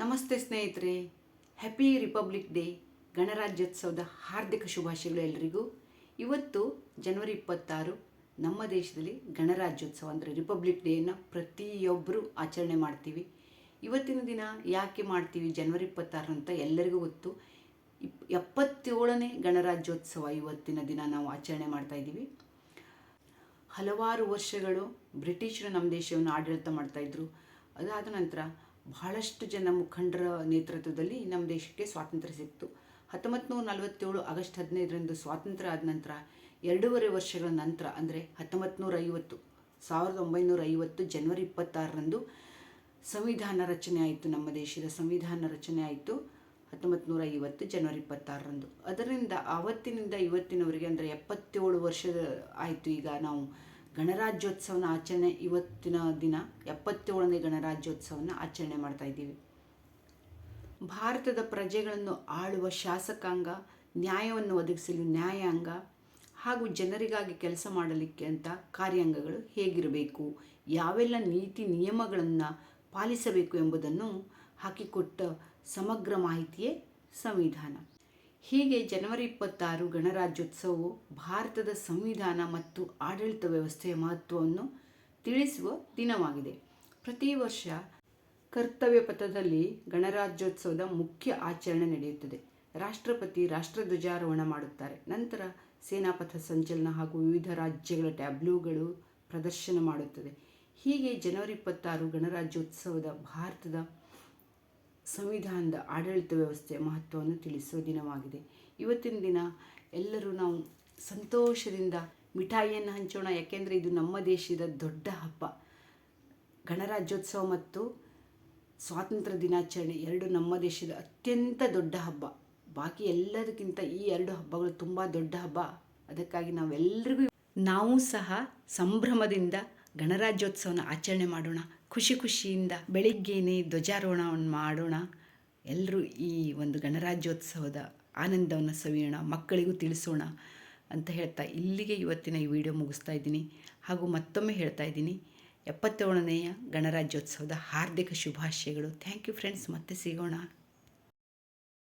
ನಮಸ್ತೆ ಸ್ನೇಹಿತರೆ. Happy republic day ಗಣರಾಜ್ಯೋತ್ಸವದ ಹಾರ್ದಿಕ ಶುಭಾಶಯಗಳು ಎಲ್ಲರಿಗೂ ಇವತ್ತು ಜನವರಿ ಇಪ್ಪತ್ತಾರು, ನಮ್ಮ ದೇಶದಲ್ಲಿ ಗಣರಾಜ್ಯೋತ್ಸವ ಅಂದರೆ ರಿಪಬ್ಲಿಕ್ ಡೇಯನ್ನು ಪ್ರತಿಯೊಬ್ಬರು ಆಚರಣೆ ಮಾಡ್ತೀವಿ. ಇವತ್ತಿನ ದಿನ ಯಾಕೆ ಮಾಡ್ತೀವಿ ಜನವರಿ ಇಪ್ಪತ್ತಾರು ಅಂತ ಎಲ್ಲರಿಗೂ ಗೊತ್ತು. ಇಪ್, ಎಪ್ಪತ್ತೇಳನೇ ಗಣರಾಜ್ಯೋತ್ಸವ ಇವತ್ತಿನ ದಿನ ನಾವು ಆಚರಣೆ ಮಾಡ್ತಾ ಇದ್ದೀವಿ. ಹಲವಾರು ವರ್ಷಗಳು ಬ್ರಿಟಿಷರು ನಮ್ಮ ದೇಶವನ್ನು ಆಡಳಿತ ಮಾಡ್ತಾಯಿದ್ರು ಅದಾದ ನಂತರ ಬಹಳಷ್ಟು ಜನ ಮುಖಂಡರ ನೇತೃತ್ವದಲ್ಲಿ ನಮ್ಮ ದೇಶಕ್ಕೆ ಸ್ವಾತಂತ್ರ್ಯ ಸಿಕ್ತು. ಹತ್ತೊಂಬತ್ತು ನೂರ ನಲವತ್ತೇಳು ಆಗಸ್ಟ್ ಹದಿನೈದರಂದು ಸ್ವಾತಂತ್ರ್ಯ ಆದ ನಂತರ ಎರಡೂವರೆ ವರ್ಷಗಳ ನಂತರ, ಅಂದರೆ ಹತ್ತೊಂಬತ್ತು ನೂರ ಐವತ್ತು, ಸಾವಿರದ ಒಂಬೈನೂರ ಐವತ್ತು ಜನವರಿ ಇಪ್ಪತ್ತಾರರಂದು ಸಂವಿಧಾನ ರಚನೆ ಆಯಿತು, ನಮ್ಮ ದೇಶದ ಸಂವಿಧಾನ ರಚನೆ ಆಯಿತು ಹತ್ತೊಂಬತ್ತು ನೂರ ಐವತ್ತು ಜನವರಿ ಇಪ್ಪತ್ತಾರರಂದು. ಅದರಿಂದ ಆವತ್ತಿನಿಂದ ಇವತ್ತಿನವರೆಗೆ, ಅಂದರೆ ಎಪ್ಪತ್ತೇಳು ವರ್ಷ ಆಯಿತು ಈಗ ನಾವು ಗಣರಾಜ್ಯೋತ್ಸವನ ಆಚರಣೆ ಇವತ್ತಿನ ದಿನ ಎಪ್ಪತ್ತೇಳನೇ ಗಣರಾಜ್ಯೋತ್ಸವನ ಆಚರಣೆ ಮಾಡ್ತಾ ಇದ್ದೀವಿ. ಭಾರತದ ಪ್ರಜೆಗಳನ್ನು ಆಳುವ ಶಾಸಕಾಂಗ, ನ್ಯಾಯವನ್ನು ಒದಗಿಸಲು ನ್ಯಾಯಾಂಗ ಹಾಗೂ ಜನರಿಗಾಗಿ ಕೆಲಸ ಮಾಡಲಿಕ್ಕೆ ಅಂತ ಕಾರ್ಯಾಂಗಗಳು ಹೇಗಿರಬೇಕು, ಯಾವೆಲ್ಲ ನೀತಿ ನಿಯಮಗಳನ್ನು ಪಾಲಿಸಬೇಕು ಎಂಬುದನ್ನು ಹಾಕಿಕೊಟ್ಟ ಸಮಗ್ರ ಮಾಹಿತಿಯೇ ಸಂವಿಧಾನ. ಹೀಗೆ ಜನವರಿ ಇಪ್ಪತ್ತಾರು ಗಣರಾಜ್ಯೋತ್ಸವವು ಭಾರತದ ಸಂವಿಧಾನ ಮತ್ತು ಆಡಳಿತ ವ್ಯವಸ್ಥೆಯ ಮಹತ್ವವನ್ನು ತಿಳಿಸುವ ದಿನವಾಗಿದೆ. ಪ್ರತಿ ವರ್ಷ ಕರ್ತವ್ಯ ಪಥದಲ್ಲಿ ಗಣರಾಜ್ಯೋತ್ಸವದ ಮುಖ್ಯ ಆಚರಣೆ ನಡೆಯುತ್ತದೆ. ರಾಷ್ಟ್ರಪತಿ ರಾಷ್ಟ್ರಧ್ವಜಾರೋಹಣ ಮಾಡುತ್ತಾರೆ. ನಂತರ ಸೇನಾಪಥ ಸಂಚಲನ ಹಾಗೂ ವಿವಿಧ ರಾಜ್ಯಗಳ ಟ್ಯಾಬ್ಲೂಗಳು ಪ್ರದರ್ಶನ ಮಾಡುತ್ತದೆ. ಹೀಗೆ ಜನವರಿ ಇಪ್ಪತ್ತಾರು ಗಣರಾಜ್ಯೋತ್ಸವದ ಭಾರತದ ಸಂವಿಧಾನದ ಆಡಳಿತ ವ್ಯವಸ್ಥೆಯ ಮಹತ್ವವನ್ನು ತಿಳಿಸುವ ದಿನವಾಗಿದೆ. ಇವತ್ತಿನ ದಿನ ಎಲ್ಲರೂ ನಾವು ಸಂತೋಷದಿಂದ ಮಿಠಾಯಿಯನ್ನು ಹಂಚೋಣ, ಯಾಕೆಂದರೆ ಇದು ನಮ್ಮ ದೇಶದ ದೊಡ್ಡ ಹಬ್ಬ. ಗಣರಾಜ್ಯೋತ್ಸವ ಮತ್ತು ಸ್ವಾತಂತ್ರ್ಯ ದಿನಾಚರಣೆ ಎರಡು ನಮ್ಮ ದೇಶದ ಅತ್ಯಂತ ದೊಡ್ಡ ಹಬ್ಬ. ಬಾಕಿ ಎಲ್ಲದಕ್ಕಿಂತ ಈ ಎರಡು ಹಬ್ಬಗಳು ತುಂಬ ದೊಡ್ಡ ಹಬ್ಬ. ಅದಕ್ಕಾಗಿ ನಾವೆಲ್ಲರಿಗೂ ನಾವು ಸಹ ಸಂಭ್ರಮದಿಂದ ಗಣರಾಜ್ಯೋತ್ಸವನ ಆಚರಣೆ ಮಾಡೋಣ. ಖುಷಿ ಖುಷಿಯಿಂದ ಬೆಳಿಗ್ಗೆನೇ ಧ್ವಜಾರೋಹಣವನ್ನು ಮಾಡೋಣ. ಎಲ್ಲರೂ ಈ ಒಂದು ಗಣರಾಜ್ಯೋತ್ಸವದ ಆನಂದವನ್ನು ಸವಿಯೋಣ, ಮಕ್ಕಳಿಗೂ ತಿಳಿಸೋಣ ಅಂತ ಹೇಳ್ತಾ ಇಲ್ಲಿಗೆ ಇವತ್ತಿನ ಈ ವಿಡಿಯೋ ಮುಗಿಸ್ತಾ ಇದ್ದೀನಿ. ಹಾಗೂ ಮತ್ತೊಮ್ಮೆ ಹೇಳ್ತಾ ಇದ್ದೀನಿ, ಎಪ್ಪತ್ತೇಳನೆಯ ಗಣರಾಜ್ಯೋತ್ಸವದ ಹಾರ್ದಿಕ ಶುಭಾಶಯಗಳು. ಥ್ಯಾಂಕ್ ಯು ಫ್ರೆಂಡ್ಸ್, ಮತ್ತೆ ಸಿಗೋಣ.